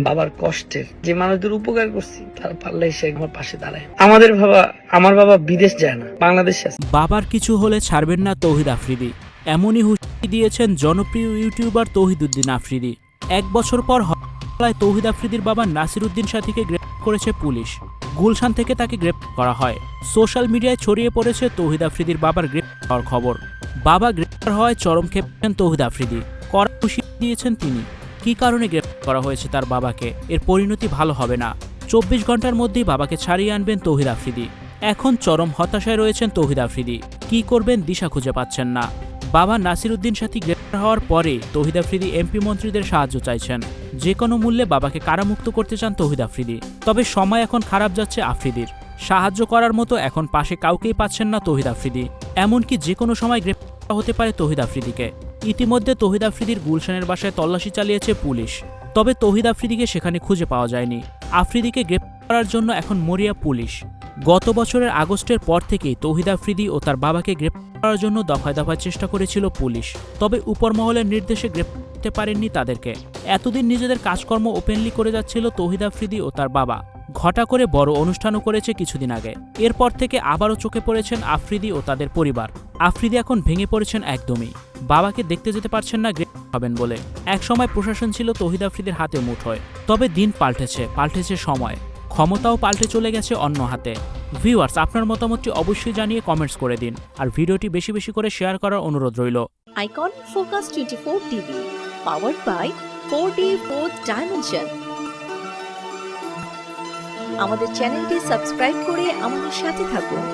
বাবার কষ্টের যে মানুষদের উপকার করছি, তারা পারলে এসে আমার পাশে দাঁড়ায়। আমাদের বাবা, আমার বাবা বিদেশ যায় না, বাংলাদেশে আছে। বাবার কিছু হলে ছাড়বেন না তৌহিদ আফ্রিদি। এমনই হুঁশিয়ারি দিয়েছেন জনপ্রিয় ইউটিউবার তৌহিদ উদ্দিন আফ্রিদি। এক বছর পর হামলায় তৌহিদ আফ্রিদির বাবা নাসির উদ্দিন সাথীকে গ্রেপ্তার করেছে পুলিশ। গুলশান থেকে তাকে গ্রেপ্তার করা হয়। সোশ্যাল মিডিয়ায় ছড়িয়ে পড়েছে তৌহিদ আফ্রিদির বাবার গ্রেপ্তার হওয়ার খবর। বাবা গ্রেপ্তার হওয়ায় চরম খেপেছেন তৌহিদ আফ্রিদি। কড়া হুঁশিয়ারি দিয়েছেন তিনি। কী কারণে গ্রেপ্তার করা হয়েছে তার বাবাকে? এর পরিণতি ভালো হবে না। চব্বিশ ঘণ্টার মধ্যেই বাবাকে ছাড়িয়ে আনবেন তৌহিদ আফ্রিদি। এখন চরম হতাশায় রয়েছেন তৌহিদ আফ্রিদি। কি করবেন দিশা খুঁজে পাচ্ছেন না। বাবা নাসির উদ্দিন সাথী গ্রেপ্তার হওয়ার পরে তৌহিদ আফ্রিদি এমপি মন্ত্রীদের সাহায্য চাইছেন। যে কোনো মূল্যে বাবাকে কারামুক্ত করতে চান তৌহিদ আফ্রিদি। তবে সময় এখন খারাপ যাচ্ছে আফ্রিদির। সাহায্য করার মতো এখন পাশে কাউকেই পাচ্ছেন না তৌহিদ আফ্রিদি। এমনকি যে কোনো সময় গ্রেপ্তার হতে পারে তৌহিদ আফ্রিদিকে। ইতিমধ্যে তৌহিদ আফ্রিদির গুলশানের বাসায় তল্লাশি চালিয়েছে পুলিশ। তবে তৌহিদ আফ্রিদিকে সেখানে খুঁজে পাওয়া যায়নি। আফ্রিদিকে গ্রেপ্তার করার জন্য এখন মরিয়া পুলিশ। গত বছরের আগস্টের পর থেকেই তৌহিদ আফ্রিদি ও তার বাবাকে গ্রেপ্তার করার জন্য দফায় দফায় চেষ্টা করেছিল পুলিশ। তবে উপরমহলের নির্দেশে গ্রেপ্তার করতে পারেননি তাদেরকে। এতদিন নিজেদের কাজকর্ম ওপেনলি করে যাচ্ছিল তৌহিদ আফ্রিদি ও তার বাবা। ঘটা করে বড় অনুষ্ঠানও করেছে কিছুদিন আগে। এরপর থেকে আবারও চোখে পড়েছেন আফ্রিদি ও তাদের পরিবার। আফ্রিদি এখন ভেঙে পড়েছেন একদমই। বাবাকে দেখতে যেতে পারছেন না হবেন বলে। একসময় প্রশাসন ছিল তৌহিদ আফ্রিদির হাতে মুঠোয় তবে দিন পাল্টেছে পাল্টেছে সময়। ক্ষমতাও পাল্টে চলে গেছে অন্য হাতে। ভিউয়ার্স আপনার মতামতটি অবশ্যই জানিয়ে কমেন্টস করে দিন। আর ভিডিওটি বেশি বেশি করে শেয়ার করার অনুরোধ রইল। Icon Focus 24 TV, powered by 4D 4th Dimension. আমাদের চ্যানেলটি সাবস্ক্রাইব করে আমাদের সাথে থাকুন।